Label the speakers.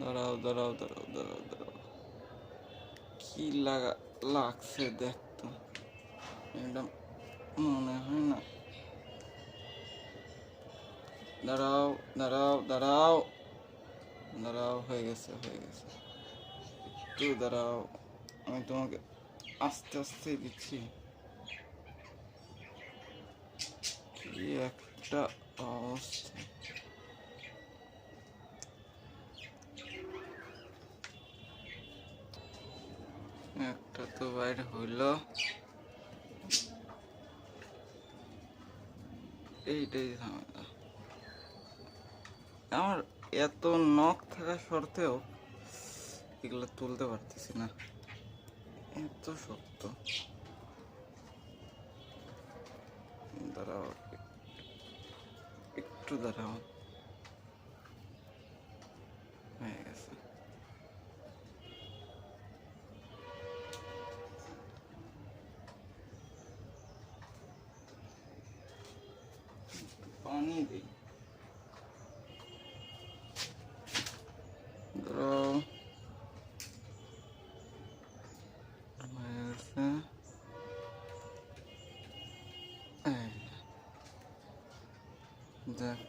Speaker 1: দাঁড়াও দাঁড়াও দাঁড়াও দাঁড়াও দাঁড়াও। কি লাগা, লাগছে দেখতো। একদম মনে হয় না। দাঁড়াও দাঁড়াও দাঁড়াও। দাঁড়াও, হয়ে গেছে হয়ে গেছে। একটু দাঁড়াও। আমি তোমাকে আস্তে আস্তে দিচ্ছি। কি একটা অবস্থা। একটা তো বাইরে হইল। এইটাই ঝামেলা। আমার এত নখ থাকা সত্ত্বেও এগুলো তুলতে পারতেছি না। এত শক্ত। দাঁড়াও, একটু দাঁড়াও। পানি দিই। দাঁড়াও হয়ে দেখ